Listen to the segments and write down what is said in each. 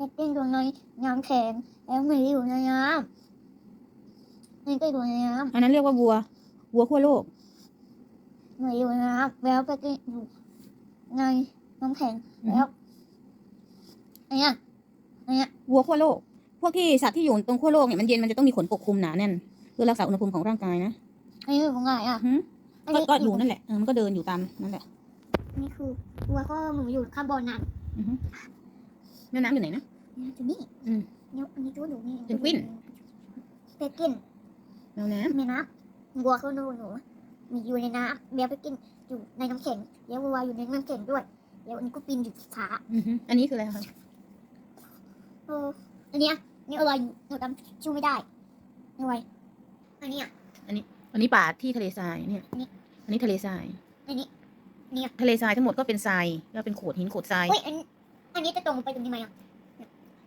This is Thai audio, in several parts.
เพชรอยู่ในน้ำแข็งแล้วหมีอยู่ในน้ำนี่ก็อยู่ในน้อันนั้นเรียกว่าวัว วัวขั้วโลกำหมีอยู่ในน้ำแล้วเพชรอยู่ในน้ำแข็งอืมแล้วอันเนี้ยอันเนี้ยวัวขั้วโลก พวกที่สัตว์ที่อยู่ตรงขั้วโลกเนี่ยมันเย็นมันจะต้องมีขนปกคลุมหนาแน่นเพื่อรักษาอุณหภูมิของร่างกายนะอันนี้อยู่ตรงไหนอะหือันก็นี้ก็อยู่นั่นแหละเออมันก็เดินอยู่ตามนั่นแหละนี่คือวัวก็หมูอยู่ข้างบนน้อือฮึแม่น้ำอยู่ไหนนะำ นี่อยู่นี่อืมนี่อันนี้ตัวหนูนี่เพนกวินเพนกวินแมวน้ในน้ำวัวเขาดูหนูมีอยู่ในน้ำเดี๋ยวไปกินอยู่ในน้ำแข็งเดี๋ยววัวอยู่ในน้ำแข็งด้วยเดี๋ยวอันนี้ก็ปีนอยู่ขาำอือฮึอันนี้คืออะไรคะเอออันเนี้ยนี่อะไรหนูจำชื่อไม่ได้นี่อะไรอันเนี้ยอันนี้ป่าที่ทะเลทรายเนี่ยนี่อันนี้ทะเลทรายอันนี้เนี่ยทะเลทรายทั้งหมดก็เป็นทรายแล้วเป็นโขดหินโขดทรายเฮ้ยอันอันนี้จะตรงลงไปตรงนี้ไหมอะ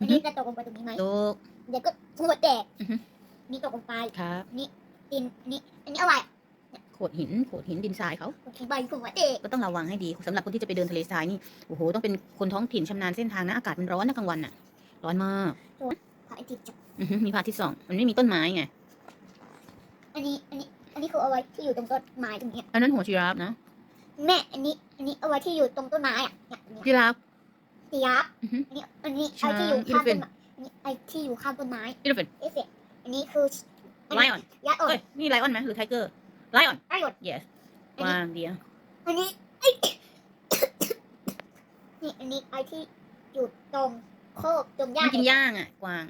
อันนี้จะตกลงไปตรงนี้ไหมโลกเดี๋ยวก็หัวแตกอือฮึนี่ตกลงไปครับดินอันนี้อันนี้อะไรโขดหินโขดหินดินทรายเขาหัวใบหัวแตกก็ต้องระวังให้ดีสำหรับคนที่จะไปเดินทะเลทรายนี่โอ้โหต้องเป็นคนท้องถิ่นชำนาญเส้นทางนะอากาศมันร้อนนะกลางวันน่ะ ร้อนมากพระอาทิตย์จับอือฮึมีพระอาทิตย์ส่องมันไม่มีต้นไม้ไงอันนี้อันนี้ อันนี้คือเอาไว้ที่อยู่ตรงต้นไม้ตรงเนี้ยอันนั้นหัวชีราฟนะแม่อันนี้ อันนี้เอาไว้ที่อยู่ตรงต้นไม้อะเนี่ยอันเนี้ยชีราฟ สียับอือฮึอันนี้อันนี้ใช่ไอ้ที่อยู่ข้างต้น elephant ไม้อันนี้ไอ้ที่อยู่ข้างต้นไม้ อีเลฟเฟนเอฟเฟกต์อันนี้คืออันไลนี้ออนยักษ์อ่อเอ้นยนี่ไลออนไหมหรือไทเกอร์ ไลออน ไอ้หยด yes อันนี้ วางเดียว อันนี้เอ้ยนี่อันนี้ไอ้ที่อยู่ตรงโคกตรงหญ้ามันกินย่างอะ กวาง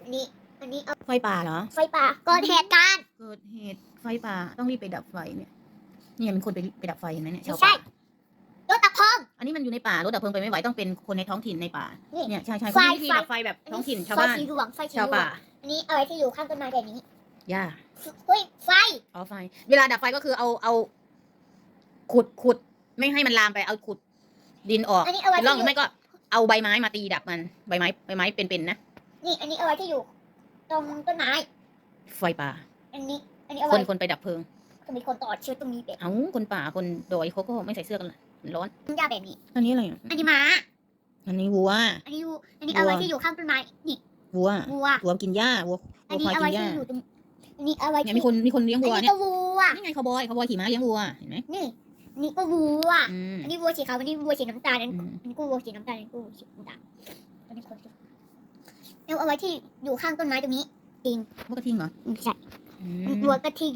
อันนี้ อันนี้เอาไฟป่าเหรอ ไฟป่าก่อนเหตุการณ์ เกิดเหตุไฟป่า ต้องรีบไปดับไฟเนี่ยเนี่ยมีคนไปไปดับไฟเห็นไหมเนี่ยชาวไม่ใช่ ป่ารถตะพอง อันนี้มันอยู่ในป่ารถดับเพลิงไปไม่ไหวต้องเป็นคนในท้องถิ่นในป่านี่เนี่ยใช่ใช่ไฟเขามีวิธีไฟ ดับไฟแบบท้องถิ่นชาวไฟบ้านสีเหลืองไฟสีชาวเหลือป่างอันนี้อะไรที่อยู่ข้างต้นไม้แบบนี้ย่าเฮ้ยไฟอ๋อไฟ เวลาดับไฟก็คือเอาเอา ขุดขุดไม่ให้มันลามไปเอาขุด ดินออกอันนี้เอาไว้เป็นร่องที่หอรือยู่ไม่ก็ เอาใบไม้มาตีดับมันใบไม้ใบไม้เป็นๆนะนี่ อันนี้เอาไว้ที่อยู่ ตรงต้นไม้ ไฟป่า อันนี้ อันนี้เอาคไว้นคนไปดับเพลิง จะมีคนต่อเชื้อตรงนี้แบบเอาคนป่าคนดอยเขาก็ไม่ใส่เสื้อกันเลยมัน ร้อนยาแบบนี้อันนี้อะไรอะอันนี้ม้าอันนี้วัว อันนี้อยู่อันนี้เอาไว้วัวที่อยู่ข้างต้นไม้นี่วัววัววัวกินหญ้าวัวอัวันวควายนี้เอากิไว้นหญ้าที่อยู่ตรงอันนี้เอาไว้เนี่ยที่มีคนมีคนเลี้ยงอันวัวนี้เนี่ยก็วัวนี่ไงคาวบอยคาวบอยขี่ม้าเลี้ยงวัวเห็นไหมนี่อันนี่ก็วัวอืมอันนี้วัวสีขาวอันนี้วัวสีน้ำตาลอันอืมอันนี้ก็วัวสีน้ำตาลอันนี้ก็วัวสีน้ำตาลอันนี้คนสีแล้วเอาไว้ที่อยู่ข้างต้นไม้ตรงนี้วัวกระทิงเหรอไม่ใช่อือันมนี้วัวกระทิง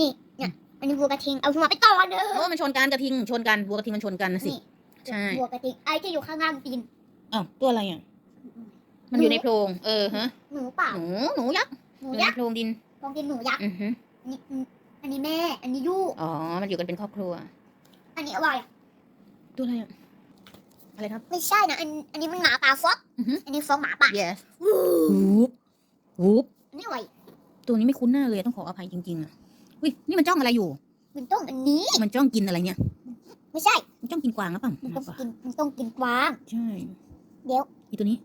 นี่เนี่ย อันนี้วัวกระทิง เอาหัวไปต่อเด้อโอ้มันชนกันกระทิงชนกันวัวกระทิงมันชนกันนะสิ นี่ใช่ วัวกระทิง ไอ้ที่อยู่ข้างล่างตีน อ้าวตัวอะไรอะ มันอยู่ในโพรงเออฮะหนูเปล่า หนูหนูยักษ์หนูอยู่ในยักษ์โพรงดินลองกินหนูยักษ์อือฮึอันนี้อันนี้แม่ อันนี้ลูกอ๋อ มันอยู่กันเป็นครอบครัว อันนี้อะไรอะตัวอะไรอะ อะไรครับ ไม่ใช่นะ อัน อันนี้มันหมาป่าฟอกอือฮึ อันนี้ฟอกหมาป่า yes วู้วูบวูบอันนี้อะไรตัวนี้ไม่คุ้นหน้าเลยต้องขออภัยจริงๆอะ อุ้ยนี่มันจ้องอะไรอยู่ มันต้องอันนี้ มันจ้องกินอะไรเนี่ย ไม่ใช่ มันจ้องกินกวางหรือเปล่ามันต้องกินมันต้องกินกวาง ใช่เดี๋ยว อีตัวนี้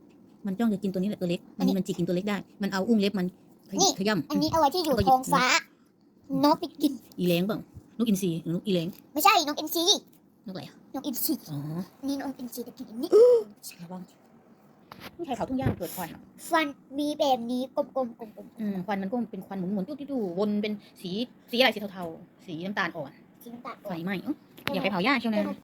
มันจ้องจะกินตัวนี้แหละตัวเล็กมันมันจิกกินตัวเล็กได้ มันเอาอุ้งเล็บมันขนี่ยขย่ำอันนี้เอาไว้ที่อยู่แล้วก็หยิบท้องฟ้า นกไปกิน อีเล้งเปล่านกอินทรีหรือนกอีเล้งไม่ใช่นกเอ็นซีนกอะไรอะนกเอ็นซีอ๋อนี่นกเอ็นซีจะกินอันนี้ระวัง ผู้ชายเขาทุ่งย่างเกิดควันอะฟันมีแบบนี้กลมๆกลมๆอืมควันมันก็เป็นควันหมุนๆตุ้วๆวนเป็นสีสีอะไรสีเทาๆ สีน้ำตาลอ่อนสีน้ำตาลไฟไหม้เอ้าอย่าไปเผาหญ้าเชียวนะ